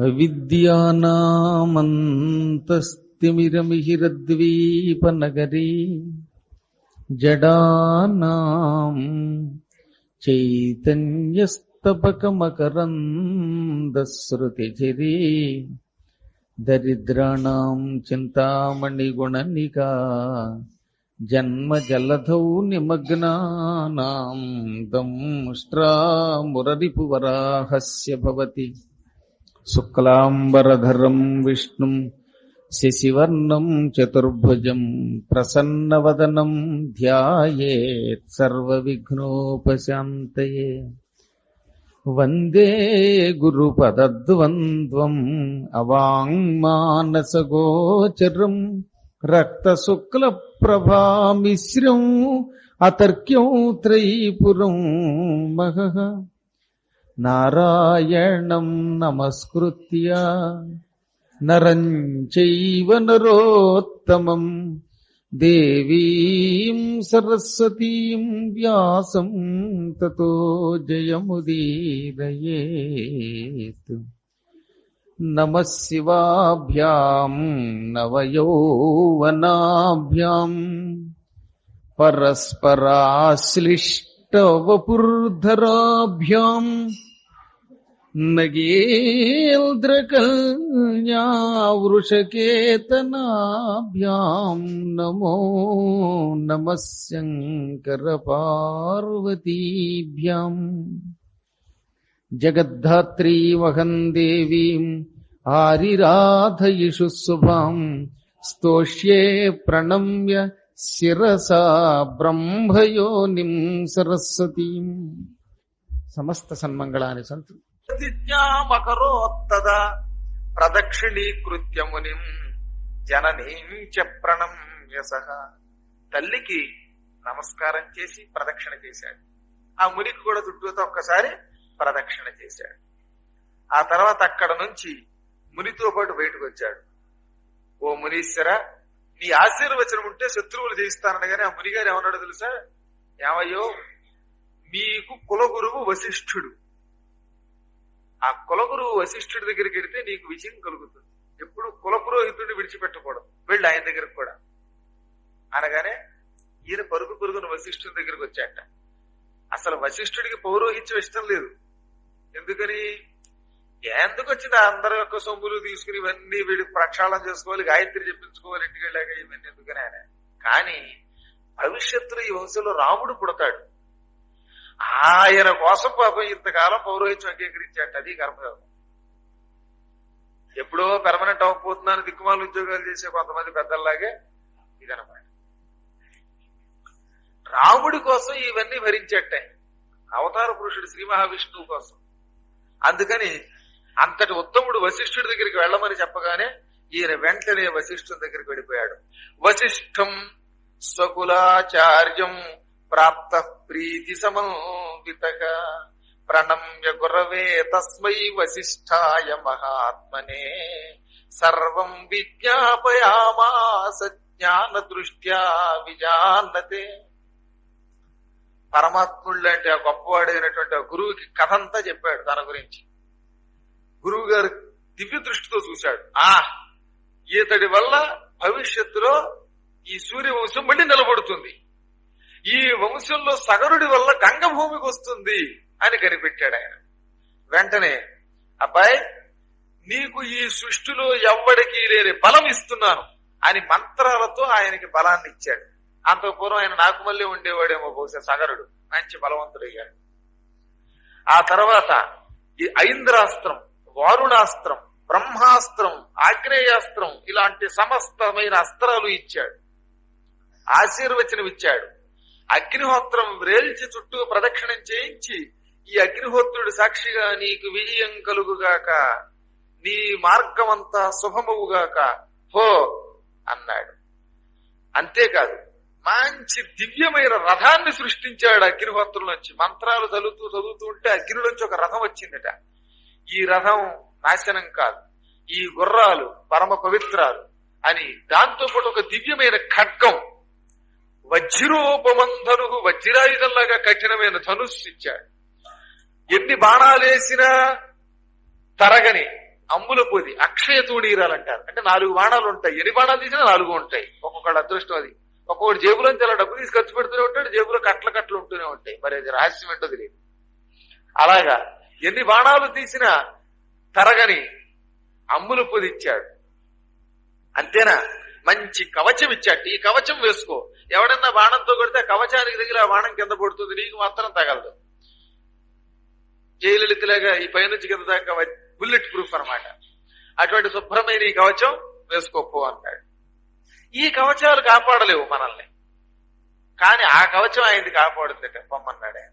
విద్యానామంతస్తిమిరమిహిరద్వీపనగరీ జడానాం చైతన్యస్తపకమకరందశ్రుతిచిరీ దరిద్రాణం చింతామణిగుణనికా జన్మజలధౌ నిమగ్నానాం దంష్ట్రామురరిపువరాహస్య భవతి శుక్లాంబరధరం విష్ణుం శశివర్ణం చతుర్భుజం ప్రసన్నవదనం ధ్యాయేత్ సర్వవిఘ్నోపశాంతయే. వందే గురుపదద్వంద్వం అవాంగ్మానసగోచరం రక్తశుక్లప్రభామిశ్రం అతర్క్యం త్రైపురం మహః నారాయణం నమస్కృత్య నరం చైవ నరోత్తమం దేవీం సరస్వతీం వ్యాసం తతో జయముదీరయేత్. నమ శివాభ్యాం నవయౌవనాభ్యాం పరస్పరాశ్లిష్టవపుర్ధరాభ్యాం నగేంద్రకల్యావృషకేతనాభ్యాం నమో నమ శంకరపార్వతీభ్యాం జగద్ధాత్రీ వహం దేవీం ఆరిరాధయిషు శుభాం స్తోష్యే ప్రణమ్య శిరసా బ్రహ్మయోనిం సరస్వతీం సమస్త సన్మంగళాని సంతు ప్రతిజ్ఞామకరోత్తదా ప్రదక్షిణీకృత్యముని జననీం చ ప్రణమ్య తల్లికి నమస్కారం చేసి ప్రదక్షిణ చేశాడు. ఆ మునికి కూడా చుట్టూతో ఒక్కసారి ప్రదక్షిణ చేశాడు. ఆ తర్వాత అక్కడ నుంచి మునితో పాటు బయటకు వచ్చాడు. ఓ మునీశ్వర నీ ఆశీర్వచనం ఉంటే శత్రువులు జయిస్తానని ఆ మునిగారు ఏమన్నాడు తెలుసా? ఏమయ్యో మీకు కులగురువు వశిష్ఠుడు. ఆ కులగురువు వశిష్ఠుడి దగ్గరికి వెడితే నీకు విజయం కలుగుతుంది. ఎప్పుడు కులపురోహితుడిని విడిచిపెట్టకూడదు. వెళ్ళి ఆయన దగ్గరకు కూడా. అనగానే ఈయన పరుగు పరుగున వశిష్ఠుడి దగ్గరికి వచ్చాట. అసలు వశిష్ఠుడికి పౌరోహిత్యం ఇష్టం లేదు. ఎందుకని? ఎందుకు వచ్చింది? అందరి యొక్క సొమ్ములు తీసుకుని ఇవన్నీ వీడికి ప్రక్షాళన చేసుకోవాలి గాయత్రి చెప్పించుకోవాలి ఇంటికి వెళ్ళాక ఇవన్నీ ఎందుకని ఆయన. కానీ భవిష్యత్తులో ఈ వంశంలో రాముడు పుడతాడు. ఆయన కోసం పాపం ఇంతకాలం పౌరోహిత్యం అంగీకరించాట అది కర్మయోగం. ఎప్పుడో పెర్మనెంట్ అవ్వకపోతున్నాను దిక్కుమాల ఉద్యోగాలు చేసే కొంతమంది పెద్దల్లాగే ఇదనమాట. రాముడి కోసం ఇవన్నీ భరించట్టే అవతార పురుషుడు శ్రీ మహావిష్ణువు కోసం. అందుకని అంతటి ఉత్తముడు వశిష్ఠుడి దగ్గరికి వెళ్ళమని చెప్పగానే ఈయన వెంటనే వశిష్ఠుడి దగ్గరికి వెళ్ళిపోయాడు. వశిష్ఠం స్వకులాచార్యం ప్రాప్త ప్రీతి సమన్విత ప్రణమ్య గురవే తస్మై వశిష్ఠాయ మహాత్మనే. సర్వం విజ్ఞాపయామాస జ్ఞాన దృష్ట్యా విజానతే. పరమాత్ముడు లాంటి ఆ గొప్పవాడైనటువంటి ఆ గురువుకి కథంతా చెప్పాడు తన గురించి. గురువు గారు దివ్య దృష్టితో చూశాడు. ఆ ఈతడి వల్ల భవిష్యత్తులో ఈ సూర్యవంశం మళ్ళీ నిలబడుతుంది. ఈ వంశంలో సగరుడి వల్ల గంగ భూమికి వస్తుంది అని కనిపెట్టాడు ఆయన. వెంటనే అబ్బాయి నీకు ఈ సృష్టిలో ఎవ్వడికి లేని బలం ఇస్తున్నాను అని మంత్రాలతో ఆయనకి బలాన్ని ఇచ్చాడు. అంత పూర్వం ఆయన నాకు మళ్ళీ ఉండేవాడేమో బహుశా సగరుడు. మంచి బలవంతుడయ్యాడు. ఆ తర్వాత ఈ ఐంద్రాస్త్రం వారుణాస్త్రం బ్రహ్మాస్త్రం ఆగ్నేయాస్త్రం ఇలాంటి సమస్తమైన అస్త్రాలు ఇచ్చాడు. ఆశీర్వచనం ఇచ్చాడు. అగ్నిహోత్రం వ్రేల్చి చుట్టూ ప్రదక్షిణం చేయించి ఈ అగ్నిహోత్రుడు సాక్షిగా నీకు విజయం కలుగుగాక నీ మార్గమంతా శుభమవుగాక హో అన్నాడు. అంతేకాదు మంచి దివ్యమైన రథాన్ని సృష్టించాడు అగ్నిహోత్రులోంచి మంత్రాలు చదువుతూ చదువుతూ ఉంటే అగ్నిలోంచి ఒక రథం వచ్చిందట. ఈ రథం నాశనం కాదు. ఈ గుర్రాలు పరమ పవిత్రాలు అని దాంతో పాటు ఒక దివ్యమైన ఖడ్గం వజ్రోపమంధను వజ్రాయుధంలాగా కఠినమైన ధనుస్సు ఇచ్చాడు. ఎన్ని బాణాలేసినా తరగని అమ్ముల పొది అక్షయ తూణీరాలు అంటారు. అంటే నాలుగు బాణాలు ఉంటాయి. ఎన్ని బాణాలు తీసినా నాలుగు ఉంటాయి. ఒక్కొక్కళ్ళ అదృష్టం అది. ఒక్కొక్కటి జేబులో అలా డబ్బు తీసి ఖర్చు పెడుతూనే ఉంటాడు జేబులో కట్ల కట్లు ఉంటూనే ఉంటాయి. మరి అది రహస్యం ఏంటో తెలియదు. అలాగా ఎన్ని బాణాలు తీసినా తరగని అమ్ముల పొది ఇచ్చాడు. అంతేనా? మంచి కవచం ఇచ్చాడు. ఈ కవచం వేసుకో. ఎవడన్నా బాణంతో కొడితే కవచానికి దగ్గర ఆ బాణం కింద పడుతుంది. నీకు మాత్రం తగలదు. జయలలితలాగా ఈ పైనుంచి కింద దాకా బుల్లెట్ ప్రూఫ్ అన్నమాట. అటువంటి శుభ్రమైన ఈ కవచం వేసుకోపో అన్నాడు. ఈ కవచాలు కాపాడలేవు మనల్ని. కానీ ఆ కవచం ఆయనది కాపాడుతుందట. పొమ్మన్నాడే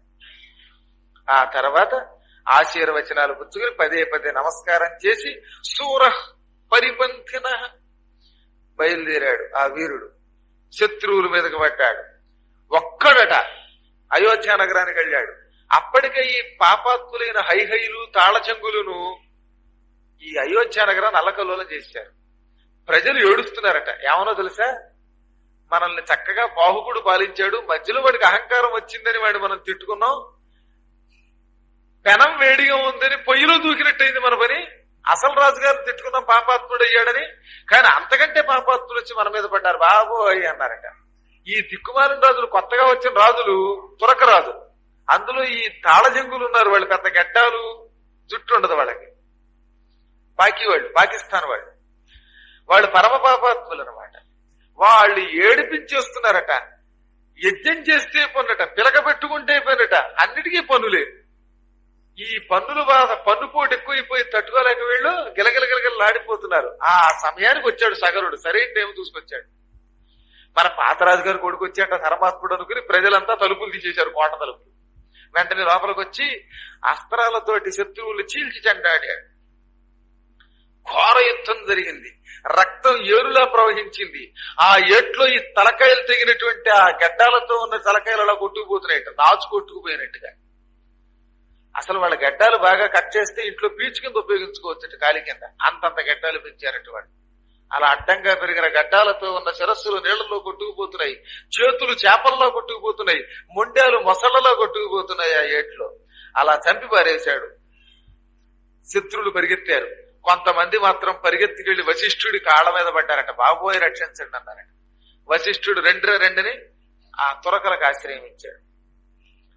ఆ తర్వాత ఆశీర్వచనాలు పుచ్చుకుని పదే పదే నమస్కారం చేసి సూర పరిపంథిన బయలుదేరాడు ఆ వీరుడు. శత్రువుల మీదకి పడ్డాడు ఒక్కడట అయోధ్య నగరానికి వెళ్ళాడు. అప్పటికే ఈ పాపాత్ములైన హైహైలు తాళచంగులను ఈ అయోధ్య నగరాన్ని అల్లకల్లోలం చేశారు. ప్రజలు ఏడుస్తున్నారట. ఏమనో తెలుసా? మనల్ని చక్కగా బాహుకుడు పాలించాడు. మధ్యలో వాడికి అహంకారం వచ్చిందని వాడిని మనం తిట్టుకున్నాం. పెనం వేడిగా ఉందని పొయ్యిలో దూకినట్టయింది మన పని. అసలు రాజుగారిని తిట్టుకున్నాం పాపాత్ముడు అయ్యాడని. కానీ అంతకంటే పాపాత్ములు వచ్చి మన మీద పడ్డారు. బాబోయ్ అన్నారట. ఈ దిక్కుమాలిన రాజులు కొత్తగా వచ్చిన రాజులు తురక రాజు అందులో ఈ తాళజంగులు ఉన్నారు వాళ్ళు పెద్ద గడ్డాలు. జుట్టు ఉండదు వాళ్ళకి. పాకి వాళ్ళు పాకిస్తాన్ వాళ్ళు. వాళ్ళు పరమ పాపాత్ములు అనమాట వాళ్ళు ఏడిపించేస్తున్నారట. యజ్ఞం చేస్తే పన్నుట పిలక పెట్టుకుంటే పన్నుట అన్నిటికీ పన్నులే ఈ పన్నులు బాధ పన్ను ఎక్కువైపోయి తట్టుకోలేక వీళ్ళు గిలగిల లాడిపోతున్నారు. ఆ సమయానికి వచ్చాడు సగరుడు. సరైన టైం చూసుకొచ్చాడు మన పాతరాజు గారు కొడుకు వచ్చాట ధర్మాత్ముడు అనుకుని ప్రజలంతా తలుపులు తీసేశారు కోట తలుపులు. వెంటనే లోపలికి వచ్చి అస్త్రాలతోటి శత్రువులు చీల్చి చెండాడాడు. ఘోర యుద్ధం జరిగింది. రక్తం ఏరులా ప్రవహించింది. ఆ ఏట్లో ఈ తలకాయలు తెగినటువంటి ఆ గడ్డాలతో ఉన్న తలకాయలు అలా కొట్టుకుపోతున్నాయట నాచు కొట్టుకుపోయినట్టుగా అసలు వాళ్ళ గడ్డాలు బాగా కట్ చేస్తే ఇంట్లో పీచు కింద ఉపయోగించుకోవచ్చు కాలి కింద. అంతంత గడ్డాలు పెంచారట వాడు అలా అడ్డంగా పెరిగిన గడ్డాలతో ఉన్న శిరస్సులు నీళ్ళలో కొట్టుకుపోతున్నాయి చేతులు చేపల్లో కొట్టుకుపోతున్నాయి మొండాలు మొసళ్ళలో కొట్టుకుపోతున్నాయి ఆ ఏట్లో. అలా చంపి పారేశాడు. శత్రులు పరిగెత్తారు. కొంతమంది మాత్రం పరిగెత్తికెళ్ళి వశిష్ఠుడి కాళ్ళ మీద పడ్డారట. బాబోయ్ రక్షించండి అన్నారట. వశిష్ఠుడు రెండు రెండుని ఆ తురకలకు ఆశ్రయం ఇచ్చాడు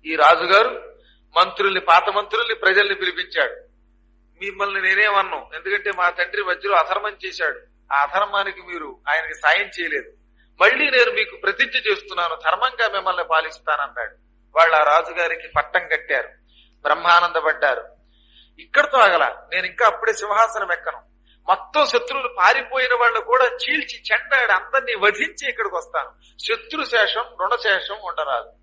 ఈ రాజుగారు మంత్రుల్ని పాత మంత్రుల్ని ప్రజల్ని పిలిపించాడు. మిమ్మల్ని నేనేమన్ను ఎందుకంటే మా తండ్రి మధ్యలో అధర్మం చేశాడు. ఆ అధర్మానికి మీరు ఆయనకి సాయం చేయలేదు. మళ్ళీ నేను మీకు ప్రతిజ్ఞ చేస్తున్నాను. ధర్మంగా మిమ్మల్ని పాలిస్తానన్నాడు. వాళ్ళు ఆ రాజుగారికి పట్టం కట్టారు. బ్రహ్మానందపడ్డారు. ఇక్కడతో ఆగల. నేను ఇంకా అప్పుడే సింహాసనం ఎక్కను. మొత్తం శత్రువులు పారిపోయిన వాళ్ళు కూడా చీల్చి చెండాడు అందరినీ వధించి ఇక్కడికి వస్తాను. శత్రు శేషం రుణశేషం ఉండరాదు.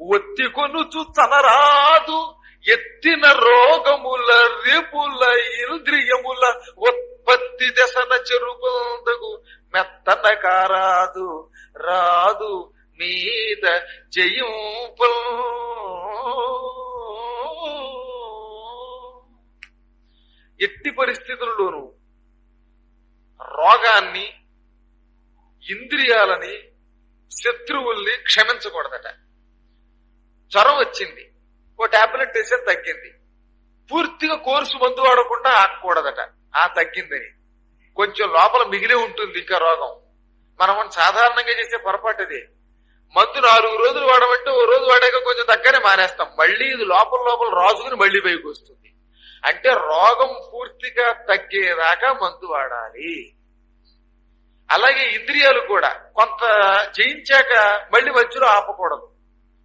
ఒత్తి కొనుచు తనరాదు ఎత్తిన రోగముల రేపుల ఇంద్రియముల ఉత్పత్తి దశన చెరుపొందగు మెత్తన కారాదు రాదు మీద జయింపు. ఎట్టి పరిస్థితులలోనూ రోగాన్ని ఇంద్రియాలని శత్రువుల్ని క్షమించకూడదట. జ్వరం వచ్చింది. ఓ టాబ్లెట్ వేసే తగ్గింది. పూర్తిగా కోర్సు మందు వాడకుండా ఆకూడదట ఆ తగ్గిందని కొంచెం లోపల మిగిలి ఉంటుంది ఇంకా రోగం. మనం సాధారణంగా చేసే పొరపాటు అది మందు నాలుగు రోజులు వాడమంటే ఓ రోజు వాడాక కొంచెం తగ్గనే మానేస్తాం. మళ్ళీ ఇది లోపల లోపల రాజుకుని మళ్ళీ పైకి వస్తుంది. అంటే రోగం పూర్తిగా తగ్గేదాకా మందు వాడాలి. అలాగే ఇంద్రియాలు కూడా కొంత జయించాక మళ్ళీ మధ్యలో ఆపకూడదు.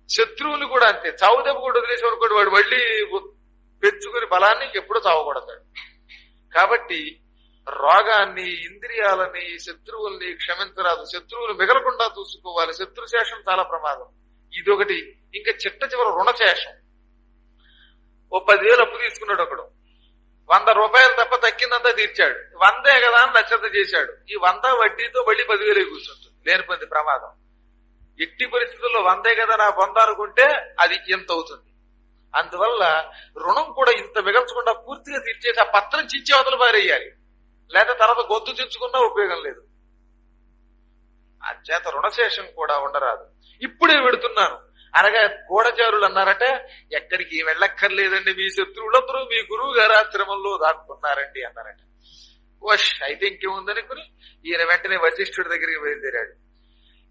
శత్రువులు కూడా అంతే. చావు దెబ్బ కూడా వదిలేసి వాడు మళ్ళీ పెంచుకుని బలాన్ని ఎప్పుడూ చావకూడతాడు కాబట్టి రోగాన్ని ఇంద్రియాలని శత్రువుల్ని క్షమించరాదు. శత్రువులు మిగలకుండా చూసుకోవాలి. శత్రుశేషం చాలా ప్రమాదం. ఇదొకటి. ఇంకా చిట్ట చివరి రుణశేషం ఓ పదివేలు అప్పు తీసుకున్నాడు ఒకడు. వంద రూపాయలు తప్ప తక్కిందంతా తీర్చాడు. వందే కదా అని నచ్చత చేశాడు. ఈ వంద వడ్డీతో మళ్ళీ పదివేలు కూర్చుంటుంది. లేనిపోయింది ప్రమాదం. ఎట్టి పరిస్థితుల్లో వందే కదా నా పొందాలనుకుంటే అది ఇంత అవుతుంది. అందువల్ల రుణం కూడా ఇంత మిగల్చకుండా పూర్తిగా తీర్చేసి ఆ పత్రం చించి అవతల పారేయాలి. లేదా తర్వాత గొంతు చించుకున్నా ఉపయోగం లేదు. అంచేత రుణశేషం కూడా ఉండరాదు. ఇప్పుడే పెడుతున్నాను. అనగా గూఢచారులు అన్నారట ఎక్కడికి వెళ్ళక్కర్లేదండి మీ శత్రువులందరూ మీ గురువు గారి ఆశ్రమంలో దాక్కున్నారండి అన్నారట. వష్ అయితే ఇంకేముందనుకుని ఈయన వెంటనే వశిష్ఠుడి దగ్గరికి బయలుదేరాడు.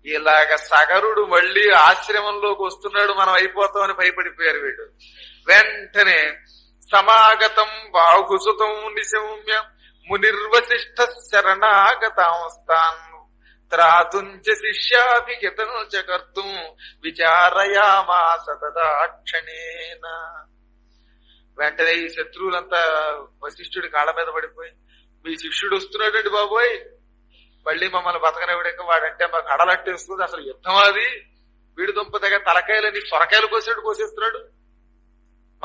ఇలాగ సగరుడు మళ్ళీ ఆశ్రమంలోకి వస్తున్నాడు మనం అయిపోతామని భయపడిపోయారు వీళ్ళు. వెంటనే సమాగతం బాహుసుతం నిశమ్య మునిర్వశిష్ట శరణాగతాంస్తాన్ త్రాతుంచ శిష్యాభిహితం చ కర్తుం విచారయామాస తదాక్షణేన. వెంటనే ఈ శత్రువులంతా వశిష్ఠుడి కాళ్ళ మీద పడిపోయి మీ శిష్యుడు వస్తున్నాడండి బాబోయ్. మళ్ళీ మమ్మల్ని బతకనివ్వడానికి వాడంటే మాకు అడలట్టేస్తుంది అసలు యుద్ధం అది. వీడి దుంప దగ్గర తలకాయలని సొరకాయలు కోసేట్టు కోసేస్తున్నాడు?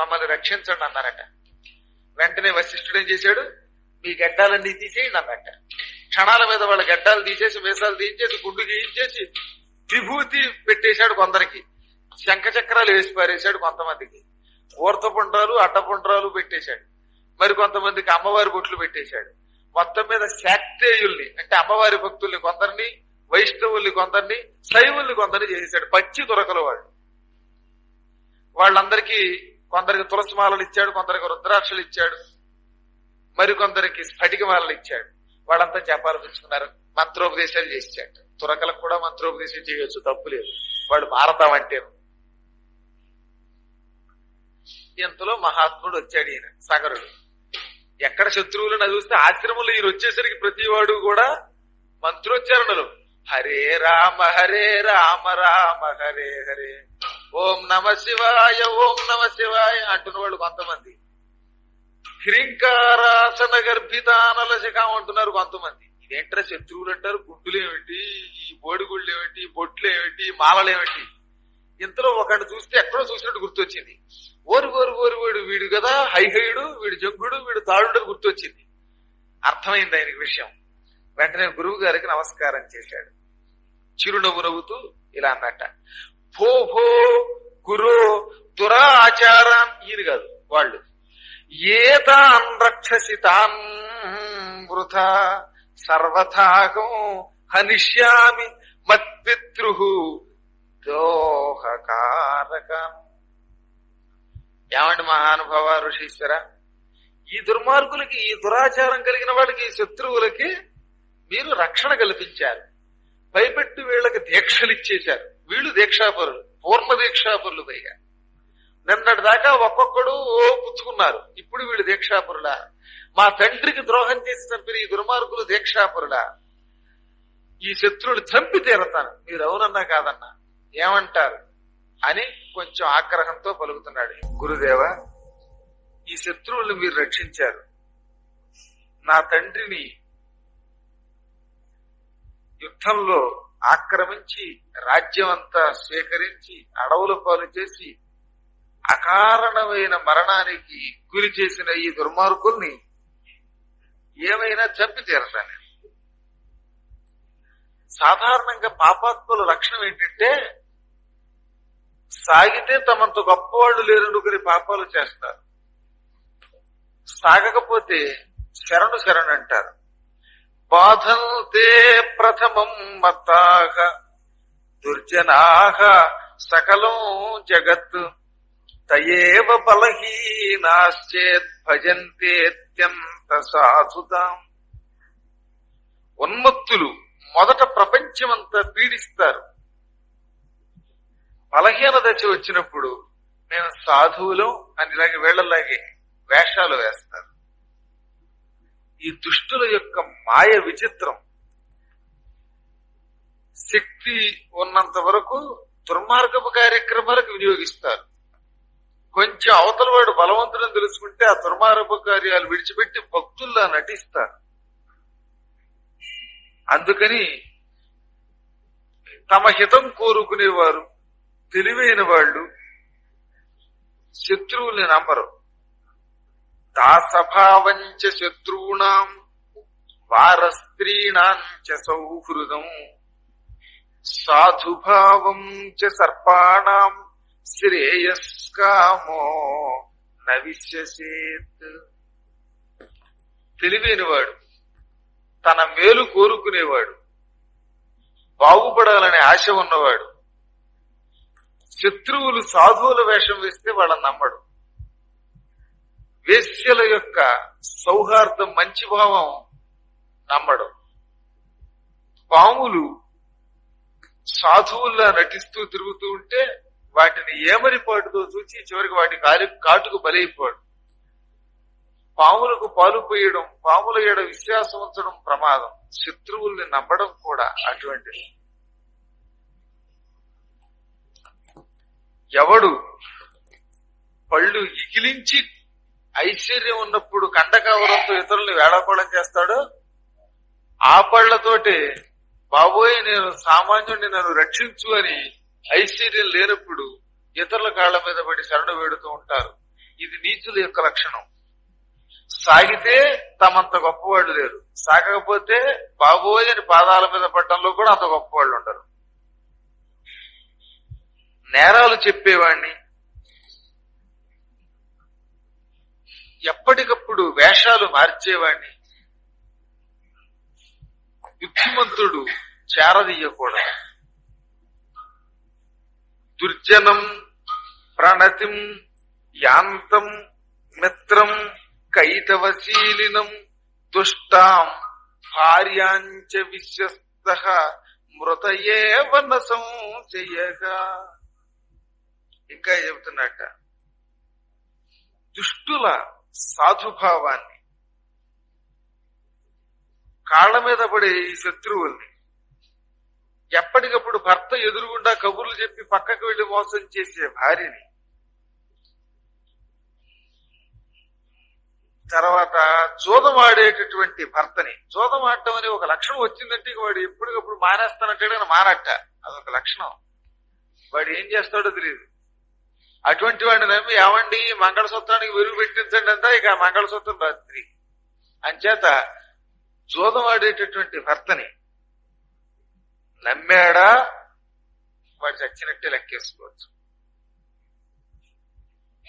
మమ్మల్ని రక్షించండి అన్నారట. వెంటనే వశిష్ఠుడు ఏం చేశాడు? మీ గడ్డాలన్నీ తీసేయండి అన్నట్ట. క్షణాల మీద వాళ్ళ గడ్డాలు తీసేసి మీసాలు తీయించేసి గుడ్డు గీయించేసి విభూతి పెట్టేశాడు కొందరికి. శంఖ చక్రాలు వేసి పారేశాడు కొంతమందికి. అడ్డ అడ్డపుండ్రాలు పెట్టేశాడు. మరి కొంతమందికి అమ్మవారి బొట్లు పెట్టేశాడు. మొత్తం మీద శాక్తేయుల్ని అంటే అమ్మవారి భక్తుల్ని కొందరిని వైష్ణవుల్ని కొందరిని శైవుల్ని కొందరిని చేసేసాడు పచ్చి దొరకలు వాళ్ళు వాళ్ళందరికీ కొందరికి తులసి మాలలు ఇచ్చాడు కొందరికి రుద్రాక్షలు ఇచ్చాడు మరికొందరికి స్ఫటిక మాలలు ఇచ్చాడు. వాళ్ళంతా జపాలు పుచ్చుకున్నారు మంత్రోపదేశాలు చేశాడు తురకలకు కూడా మంత్రోపదేశం చేయొచ్చు తప్పు లేదు. వాళ్ళు మారతామంటే ఇంతలో మహాత్ముడు వచ్చాడు ఈయన సగరుడు. ఎక్కడ శత్రువులను చూస్తే ఆశ్రమంలో ఈయన వచ్చేసరికి ప్రతివాడు కూడా మంత్రోచ్చారణలు. హరే రామ హరే రామ రామ హరే హరే. ఓం నమ శివాయ ఓం నమ శివాయ అంటున్న వాళ్ళు కొంతమంది. హ్రీంకారాసన గర్భితానల శిఖం అంటున్నారు కొంతమంది. ఇదేంటారా శత్రువులు అంటారు? గుడ్డులు ఏమిటి? ఈ బోడిగుళ్ళు ఏమిటి? బొట్లు ఏమిటి? మాలలేమిటి మాలలు ఏమిటి? ఇంతలో ఒకటి చూస్తే ఎక్కడో చూసినట్టు గుర్తొచ్చింది. ఓరి ఓరి ఓరి వీడు వీడు కదా హైహయుడు వీడు జంగుడు వీడు తాళుడు గుర్తొచ్చింది. అర్థమైంది ఆయనకి విషయం. వెంటనే గురువు గారికి నమస్కారం చేశాడు. చిరునవ్వు నవ్వుతూ ఇలా అన్నట్ట. భో భో గురు దురాచారం ఈయన కాదు వాళ్ళు. ఏతాన్ రక్షసి తాన్ వృథా సర్వథాగం హనిష్యామి మత్పితృ దోహకారకం. ఏమండి మహానుభావ ఋషీశ్వర ఈ దుర్మార్గులకి ఈ దురాచారం కలిగిన వాడికి ఈ శత్రువులకి మీరు రక్షణ కల్పించారు. భయపెట్టి వీళ్ళకి దీక్షలు ఇచ్చేశారు వీళ్ళు దీక్షాపరులు పూర్ణ దీక్షాపరులు పైగా నిన్నటి దాకా ఒక్కొక్కడు ఓ పుచ్చుకున్నారు. ఇప్పుడు వీళ్ళు దీక్షాపరులా. మా తండ్రికి ద్రోహం చేసి చంపిన ఈ దుర్మార్గులు దీక్షాపరులా. ఈ శత్రువులు చంపి తీరతాను మీరు అవునన్నా కాదన్నా. ఏమంటారు? అని కొంచెం ఆగ్రహంతో పలుకుతున్నాడు. గురుదేవ ఈ శత్రువులను మీరు రక్షించారు. నా తండ్రిని యుద్ధంలో ఆక్రమించి రాజ్యం అంతా స్వీకరించి అడవుల పాలు చేసి అకారణమైన మరణానికి గురి చేసిన ఈ దుర్మార్గుల్ని ఏమైనా చంపి తీరతాను సాధారణంగా పాపాత్ముల లక్షణం ఏంటంటే సాగితే తమంత గొప్పవాళ్ళు లేరనుకుని పాపాలు చేస్తారు. సాగకపోతే శరణు శరణు అంటారు. బాధంతే ప్రథమం మత్తాహ దుర్జనాహ సకలం జగత్ తయేవ బలహీనాశ్చేత్ భజంతేత్యంత సాధుతాం ఉన్మత్తులు మొదట ప్రపంచమంతా పీడిస్తారు. బలహీన దశ వచ్చినప్పుడు మేము సాధువులు అని ఇలాగే వీళ్ళలాగే వేషాలు వేస్తారు. ఈ దుష్టుల యొక్క మాయ విచిత్రం శక్తి ఉన్నంత వరకు దుర్మార్గపు కార్యక్రమాలకు వినియోగిస్తారు. కొంచెం అవతల వాడు బలవంతుడని తెలుసుకుంటే ఆ దుర్మార్గపు కార్యాలు విడిచిపెట్టి భక్తుల్లా నటిస్తారు. అందుకని తమ హితం కోరుకునేవారు తెలివైన వాళ్ళు శత్రువుల్ని నమ్మరు. దాసభావంచ శత్రువునాం వారస్త్రీణాంచ సౌహృదం సాధుభావం చ సర్పాణం శ్రేయస్కామో నవిశ్యసేత్. తెలివైనవాడు తన మేలు కోరుకునేవాడు బాగుపడాలనే ఆశ ఉన్నవాడు శత్రువులు సాధువుల వేషం వేస్తే వాళ్ళని నమ్మడు. వేశ్యల యొక్క సౌహార్దం మంచి భావం నమ్మడు. పాములు సాధువుల్లా నటిస్తూ తిరుగుతూ ఉంటే వాటిని ఏమరిపాటుతో చూచి చివరికి వాటి కాలి కాటుకు బలైపోడు. పాములకు పాలు పోయడం పాముల ఏడ విశ్వాసం ఉంచడం ప్రమాదం. శత్రువుల్ని నమ్మడం కూడా అటువంటిది. ఎవడు పళ్ళు ఇగిలించి ఐశ్వర్యం ఉన్నప్పుడు కండకవరంతో ఇతరుల్ని వేళాకోళం చేస్తాడో ఆ పళ్ళతోటే బాబోయ్ నేను సామాన్యుడిని నన్ను రక్షించు అని ఐశ్వర్యం లేనప్పుడు ఇతరుల కాళ్ళ మీద పడి శరణు వేడుతూ ఉంటారు. ఇది నీచుల యొక్క లక్షణం. సాగితే తమంత గొప్పవాళ్ళు లేరు. సాగకపోతే బాబోయ్ అని పాదాల మీద పట్టడంలో కూడా అంత గొప్పవాళ్ళు ఉండరు. నేరాలు చెప్పేవాణ్ణి. ఎప్పటికప్పుడు వేషాలు మార్చేవాణ్ణి. బుద్ధిమంతుడు చేరదీయకూడదు. దుర్జనం ప్రణతిం యాంతం మిత్రం కైతవశీలినం దుష్టాం భార్యాంచ విశ్వస్త మృతయేవ సంశయగా ఇంకా చెబుతున్నట్ట దుష్టుల సాధుభావాన్ని కాళ్ళ మీద పడే ఈ శత్రువుల్ని ఎప్పటికప్పుడు భర్త ఎదురుగుండా కబుర్లు చెప్పి పక్కకు వెళ్ళి మోసం చేసే భార్యని తర్వాత జోదమాడేటటువంటి భర్తని జోదమాడటం అనే ఒక లక్షణం వచ్చిందంటే వాడు ఎప్పటికప్పుడు మానేస్తానంటే కానీ మానట్ట అదొక లక్షణం. వాడు ఏం చేస్తాడో తెలియదు. అటువంటి వాడిని నమ్మి ఏమండి మంగళసూత్రానికి వెలుగు పెట్టించండి అంతా ఇక మంగళసూత్రం రాత్రి. అంచేత జూదం ఆడేటటువంటి భర్తని నమ్మాడా? వాడు చచ్చినట్టే లెక్కేసుకోవచ్చు.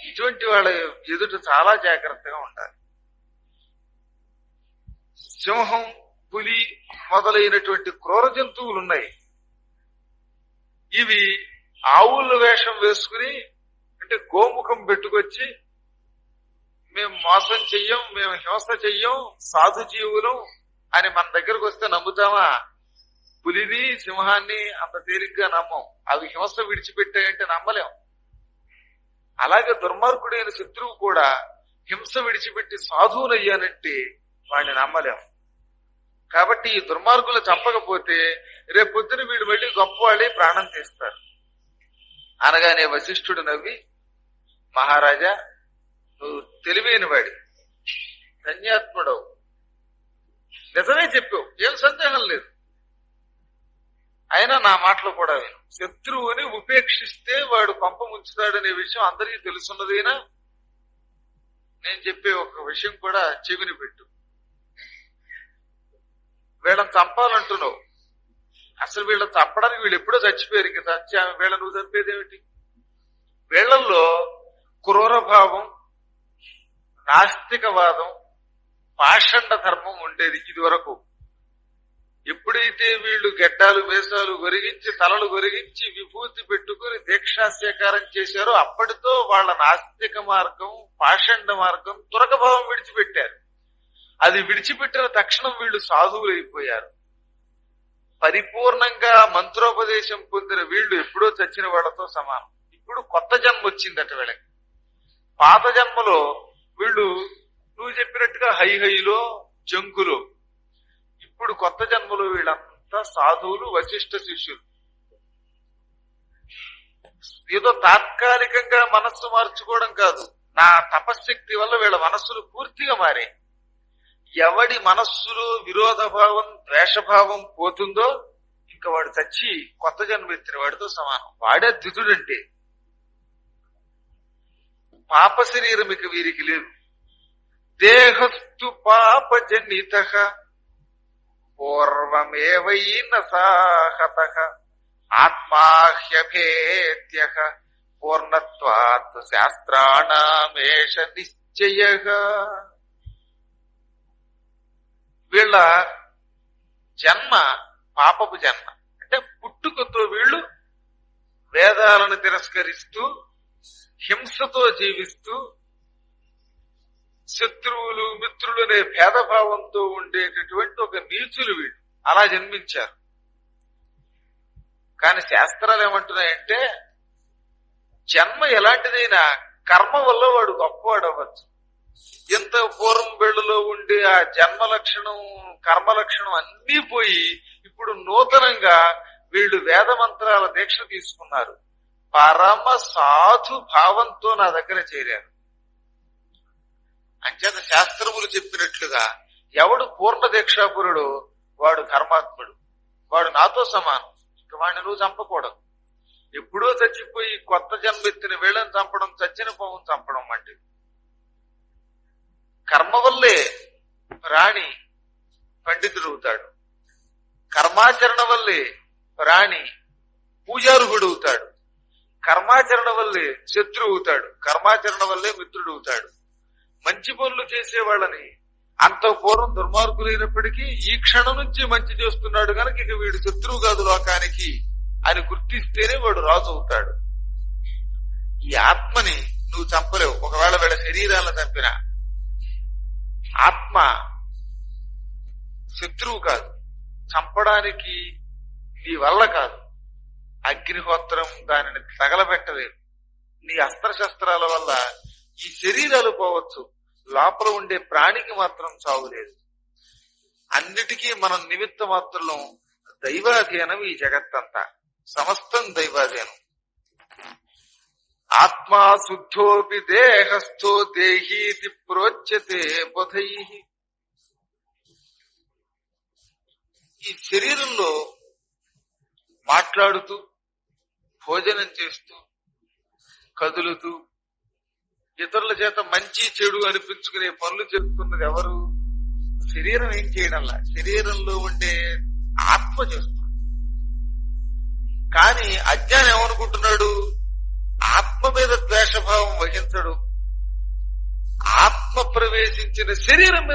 ఇటువంటి వాళ్ళ ఎదుట చాలా జాగ్రత్తగా ఉండాలి. సింహం పులి మొదలైనటువంటి క్రూర జంతువులు ఉన్నాయి ఇవి ఆవుల వేషం వేసుకుని అంటే గోముఖం పెట్టుకొచ్చి మేము మోసం చెయ్యం మేము హింస చెయ్యం సాధు జీవులం అని మన దగ్గరకు వస్తే నమ్ముతామా? పులిని సింహాన్ని అంత తేలిగ్గా నమ్మం. అవి హింస విడిచిపెట్టాయంటే నమ్మలేం. అలాగే దుర్మార్గుడైన శత్రువు కూడా హింస విడిచిపెట్టి సాధువులయ్యానంటే వాడిని నమ్మలేం. కాబట్టి ఈ దుర్మార్గులు చంపకపోతే రేపు పొద్దున వీడు వెళ్ళి గొప్పవాళ్ళే ప్రాణం తీస్తారు. అనగానే వశిష్ఠుడు నవ్వి మహారాజా నువ్వు తెలివైన వాడి ధన్యాత్ముడవు. నిజమే చెప్పావు. ఏం సందేహం లేదు. అయినా నా మాటలు కూడా విను. శత్రువుని ఉపేక్షిస్తే వాడు పంప ముంచుతాడనే విషయం అందరికీ తెలుసున్నదేనా నేను చెప్పే ఒక విషయం కూడా చెవిని పెట్టు. వీళ్ళని చంపాలంటున్నావు. అసలు వీళ్ళని చంపడానికి వీళ్ళు ఎప్పుడో చచ్చిపోయారు ఇంకా చచ్చి ఆమె వీళ్ళ నువ్వు చంపేదేమిటి వీళ్ళల్లో క్రూరభావం నాస్తికవాదం పాషండ ధర్మం ఉండేది ఇది వరకు ఎప్పుడైతే వీళ్ళు గెడ్డాలు వేషాలు గొరిగించి తలలు గొరిగించి విభూతి పెట్టుకుని దీక్షాస్వీకారం చేశారో అప్పటితో వాళ్ళ నాస్తిక మార్గం పాషండ మార్గం తురకభావం విడిచిపెట్టారు. అది విడిచిపెట్టిన తక్షణం వీళ్ళు సాధువులైపోయారు. పరిపూర్ణంగా మంత్రోపదేశం పొందిన వీళ్ళు ఎప్పుడో చచ్చిన వాళ్ళతో సమానం. ఇప్పుడు కొత్త జన్మ వచ్చిందట వీళ్ళకి. పాత జన్మలో వీళ్ళు నువ్వు చెప్పినట్టుగా హై హైలో జంకులో. ఇప్పుడు కొత్త జన్మలో వీళ్ళంతా సాధువులు వశిష్ఠ శిష్యులు. ఏదో తాత్కాలికంగా మనస్సు మార్చుకోవడం కాదు. నా తపశ్శక్తి వల్ల వీళ్ళ మనస్సులు పూర్తిగా మారాయి. ఎవడి మనస్సులో విరోధ భావం ద్వేషభావం పోతుందో ఇంకా వాడు చచ్చి కొత్త జన్మ ఎత్తిన వాడితో సమానం. వాడే దితుడంటే పాప శరీరం ఇక వీరికి లేదు. దేహస్తు పాప జనిత పూర్వమేవైన సాహత ఆత్మాహ్యభేద్య పూర్ణత్వాత్ శాస్త్రాణమేష నిశ్చయ. వీళ్ళ జన్మ పాపపు జన్మ. అంటే పుట్టుకతో వీళ్ళు వేదాలను తిరస్కరిస్తూ హింసతో జీవిస్తూ శత్రువులు మిత్రులనే భేదభావంతో ఉండేటటువంటి ఒక నీచులు వీళ్ళు. అలా జన్మించారు. కానీ శాస్త్రాలు ఏమంటున్నాయంటే జన్మ ఎలాంటిదైనా కర్మ వల్ల వాడు గొప్పవాడు అవ్వచ్చు. ఎంత పూర్వం బెళ్ళలో ఉండే ఆ జన్మ లక్షణం కర్మ లక్షణం అన్నీ పోయి ఇప్పుడు నూతనంగా వీళ్ళు వేద మంత్రాల దీక్ష తీసుకున్నారు. పరమ సాధు భావంతో నా దగ్గర చేరారు. అంచేత శాస్త్రములు చెప్పినట్లుగా ఎవడు పూర్ణ దీక్షాపురుడు వాడు కర్మాత్ముడు. వాడు నాతో సమానం. ఇక వాడిని నువ్వు చంపకూడదు. ఎప్పుడో చచ్చిపోయి కొత్త జన్మెత్తిన వీళ్ళని చంపడం చచ్చిన పావును చంపడం వంటిది. కర్మ వల్లే ప్రాణి పండితుడవుతాడు. కర్మాచరణ వల్లే ప్రాణి పూజారుహుడు అవుతాడు కర్మాచరణ వల్లే శత్రువు అవుతాడు. కర్మాచరణ వల్లే మిత్రుడు అవుతాడు. మంచి పనులు చేసే వాళ్ళని అంత పూర్వం దుర్మార్గులైనప్పటికీ ఈ క్షణం నుంచి మంచి చేస్తున్నాడు కనుక ఇక వీడు శత్రువు కాదు లోకానికి అని గుర్తిస్తేనే వాడు రాజు అవుతాడు. ఈ ఆత్మని నువ్వు చంపలేవు. ఒకవేళ వీళ్ళ శరీరాలను చంపినా ఆత్మ శత్రువు కాదు. చంపడానికి నీ వల్ల కాదు. అగ్నిహోత్రం దానిని తగలబెట్టలేదు. నీ అస్త్రశస్త్రాల వల్ల ఈ శరీరాలు పోవచ్చు. లోపల ఉండే ప్రాణికి మాత్రం చావులేదు అన్నిటికీ మనం నిమిత్త మాత్రం దైవాధీనం ఈ జగత్తంతా. సమస్తం దైవాధీనం. ఆత్మా శుద్ధోపి దేహస్థో దేహీతి ప్రోచ్యతే బుధై. ఈ శరీరంలో మాట్లాడుతూ భోజనం చేస్తూ కదులుతూ ఇతరుల చేత మంచి చెడు అనిపించుకునే పనులు చేస్తున్నది ఎవరు? శరీరం ఏం చేయడంలా? శరీరంలో ఉండే ఆత్మ చేస్తుంది. కానీ అజ్ఞానం ఏమనుకుంటున్నాడు? ఆత్మ మీద ద్వేషభావం వహించడు. ఆత్మ ప్రవేశించిన శరీరం